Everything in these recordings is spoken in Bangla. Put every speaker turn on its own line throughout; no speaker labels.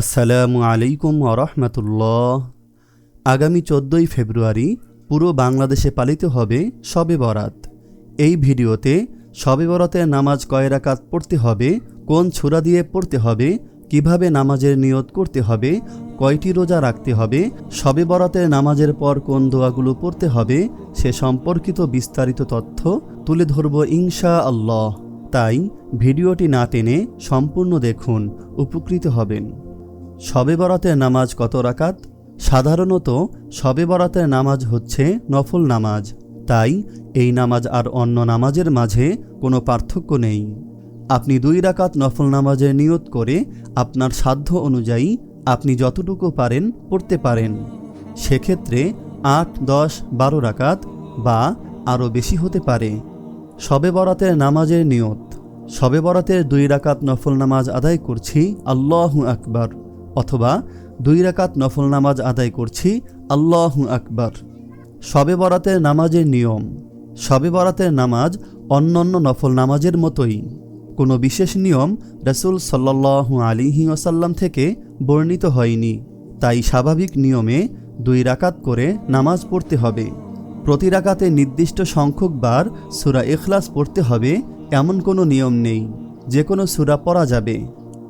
আসসালামু আলাইকুম রহমতুল্লাহ। আগামী চোদ্দোই ফেব্রুয়ারি পুরো বাংলাদেশে পালিত হবে শবে বরাত। এই ভিডিওতে শবে বরাতের নামাজ কয় রাকাত পড়তে হবে, কোন ছুরা দিয়ে পড়তে হবে, কীভাবে নামাজের নিয়ত করতে হবে, কয়টি রোজা রাখতে হবে, শবে বরাতের নামাজের পর কোন দোয়াগুলো পড়তে হবে, সে সম্পর্কিত বিস্তারিত তথ্য তুলে ধরব ইনশা আল্লাহ তাই ভিডিওটি না টেনে সম্পূর্ণ দেখুন, উপকৃত হবেন। শবে বরাতের নামাজ কত রাকাত? সাধারণত শবে বরাতের নামাজ হচ্ছে নফল নামাজ। তাই এই নামাজ আর অন্য নামাজের মাঝে কোনো পার্থক্য নেই। আপনি দুই রাকাত নফল নামাজের নিয়ত করে আপনার সাধ্য অনুযায়ী আপনি যতটুকু পারেন পড়তে পারেন। সেক্ষেত্রে আট, দশ, বারো রাকাত বা আরও বেশি হতে পারে। শবে বরাতের নামাজের নিয়ত। শবে বরাতের দুই রাকাত নফল নামাজ আদায় করছি আল্লাহ আকবার। অথবা দুই রাকাত নফল নামাজ আদায় করছি, আল্লাহ আকবার। শবে বরাতের নামাজের নিয়ম। শবে বরাতের নামাজ অন্যান্য নফল নামাজের মতোই। কোনো বিশেষ নিয়ম রসুল সাল্লাহ আলিহি ওসাল্লাম থেকে বর্ণিত হয়নি। তাই স্বাভাবিক নিয়মে দুই রাকাত করে নামাজ পড়তে হবে। প্রতি রাকাতে নির্দিষ্ট সংখ্যক বার সুরা এখলাস পড়তে হবে, এমন কোনো নিয়ম নেই। যে কোনো সুরা পড়া যাবে।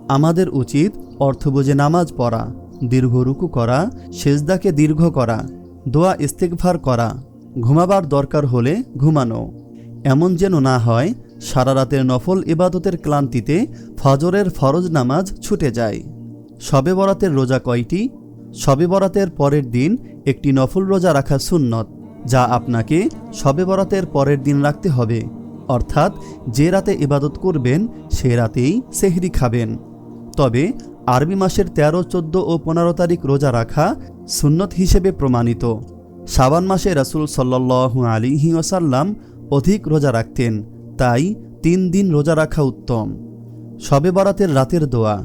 আমাদের উচিত অর্থ বুঝে নামাজ পড়া, দীর্ঘ রুকু করা, সেজদাকে দীর্ঘ করা, দোয়া ইস্তেকভার করা, ঘুমাবার দরকার হলে ঘুমানো। এমন যেন না হয়, সারা রাতের নফল ইবাদতের ক্লান্তিতে ফজরের ফরজ নামাজ ছুটে যায়। শবে বরাতের রোজা কয়টি? শবে বরাতের পরের দিন একটি নফল রোজা রাখা সুন্নত, যা আপনাকে শবে বরাতের পরের দিন রাখতে হবে। অর্থাৎ যে রাতে ইবাদত করবেন, সে রাতেই সেহরি খাবেন। তবে আরবি মাসের তেরো, চোদ্দ ও পনেরো তারিখ রোজা রাখা সুন্নত হিসেবে প্রমাণিত। শাবান মাসে রাসুল সাল্লাহু আলিহি ওসাল্লাম অধিক রোজা রাখতেন, তাই তিন দিন রোজা রাখা উত্তম। শবে বরাতের রাতের দোয়া।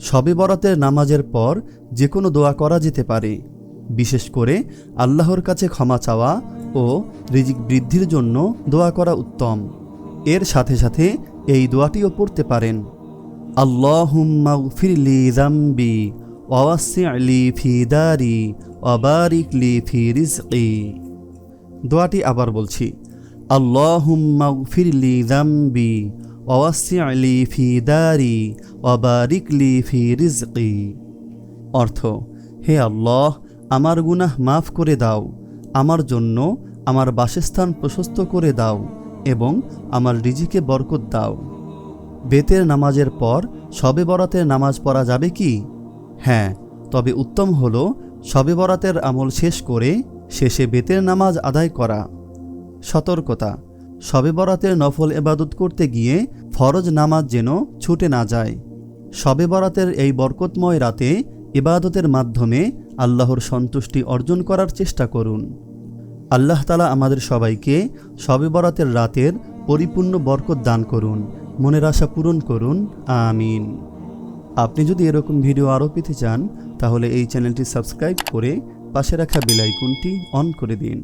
শবে বরাতের নামাজের পর যে কোনো দোয়া করা যেতে পারে। বিশেষ করে আল্লাহর কাছে ক্ষমা চাওয়া ও রিজিক বৃদ্ধির জন্য দোয়া করা উত্তম। এর সাথে সাথে এই দোয়াটিও পড়তে পারেন। জাম্বি ওয়াসি'লি ফি দোয়াটি আবার বলছি জাম্বি ওয়াসি'লি ফি অর্থ, হে আল্লাহ, আমার গুনাহ মাফ করে দাও, আমার জন্য আমার বাসস্থান প্রশস্ত করে দাও এবং আমার রিজিকে বরকত দাও। বেতের নামাজের পর শবে বরাতের নামাজ পড়া যাবে কি? হ্যাঁ তবে উত্তম হল শবে বরাতের আমল শেষ করে শেষে বেতের নামাজ আদায় করা। সতর্কতা শবে বরাতের নফল এবাদত করতে গিয়ে ফরজ নামাজ যেন ছুটে না যায়। শবে বরাতের এই বরকতময় রাতে ইবাদতের মাধ্যমে আল্লাহর সন্তুষ্টি অর্জন করার চেষ্টা করুন। আল্লাহ তালা আমাদের সবাইকে শবে বরাতের রাতের পরিপূর্ণ বরকত দান করুন। মনের আশা পূরণ করুন। আমিন। আপনি যদি এরকম ভিডিও আরও পেতে চান, তাহলে এই চ্যানেলটি সাবস্ক্রাইব করে পাশে রাখা বেলাইকনটি অন করে দিন।